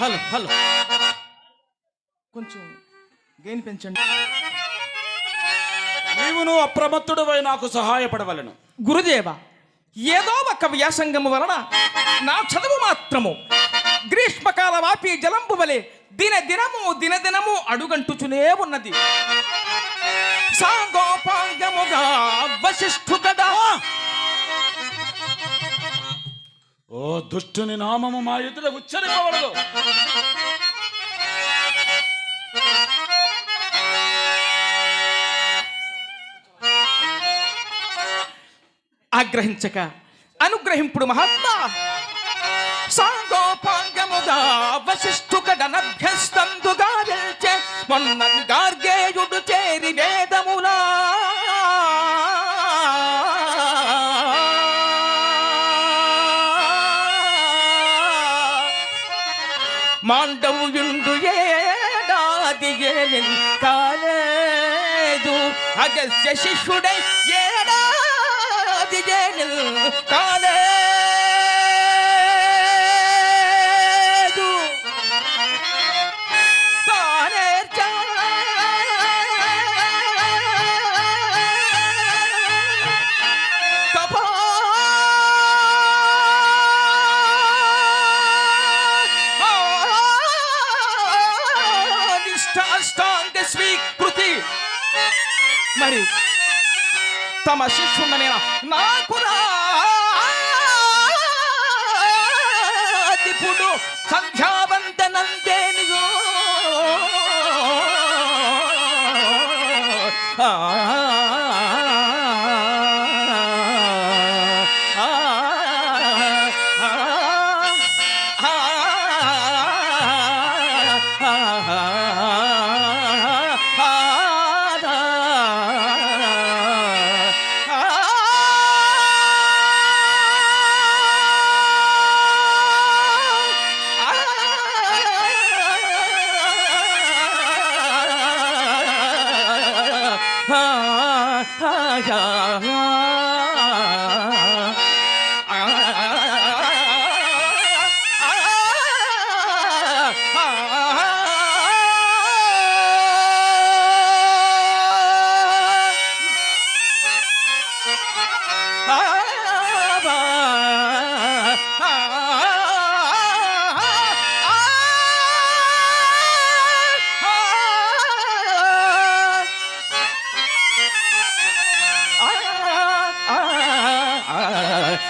Hello hello. కొంచెం gain పెంచండి. నీవును అప్రమత్తుడువై నాకు సహాయపడవలను. గురుదేవ ఏదో ఒక వ్యాసంగము వలన నా చదువు మాత్రము గ్రీష్మకాల వాపి జలంబు వలె దిన దినము దిన దినము అడుగంటుచునే ఉన్నది. సాగోపాంగముగా వశిష్ఠు దుష్టుని నామము మా ఎదుట ఉచ్చరింపబడదు ఆగ్రహించక అనుగ్రహింపుడు మహాత్మా. సాంగోపాంగముగా వశిష్ఠు മാണ്ഡവുണ്ടുയേടാതിയേലും കാലേതു. അഗസ്ത്യ ശിശുടെ ഏടാതിയേലും കാലേ తమ శిష్యున్న నేను నాకు రాపుడు సంధ్యావందనందేనియో ఆ ah, ah, ah. ha ha ha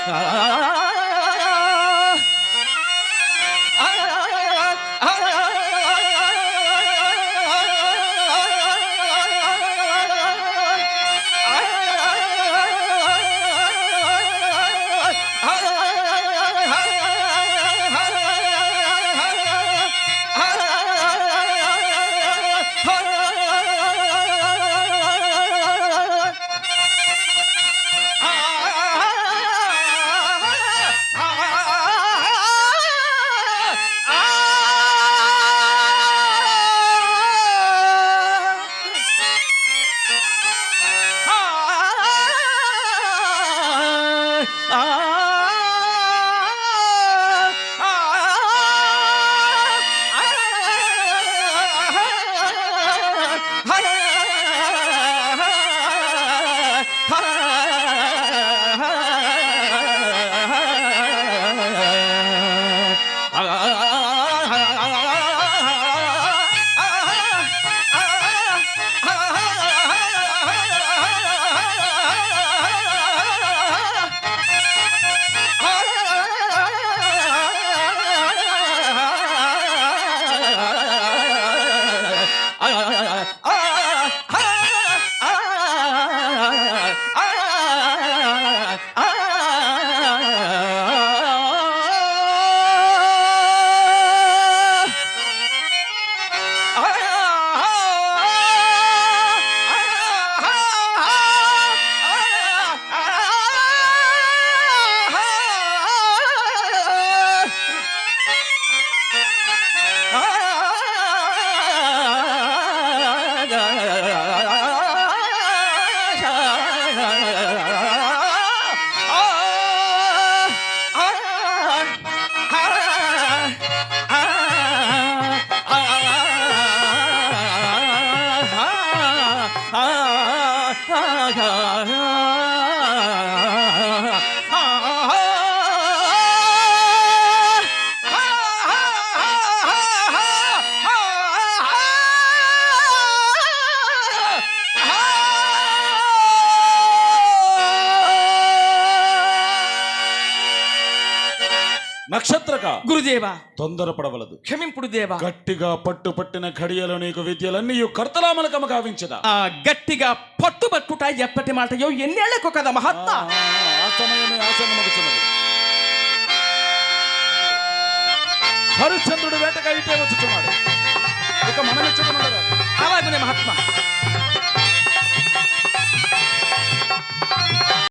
Ah, ah, ah. ha ha ha Radha నక్షత్రక. గురుదేవ. తొందరపడవలదు. క్షమింపుడు దేవా. గట్టిగా పట్టు పట్టిన ఘడియలో నీకు విద్యలన్నీ కర్తలామలకము గావించదా. ఆ గట్టిగా పట్టుబట్టుట ఎప్పటి మాటయో ఎన్నేళ్ళకు కదా మహాత్మా. ఆ సమయమే ఆసన్నమగుచున్నది హరిశ్చంద్రుడు వేటగా ఇటే వచ్చుచున్నాడు. ఇక మనమిచ్చుకున్నాడు అలాగనే మహాత్మా.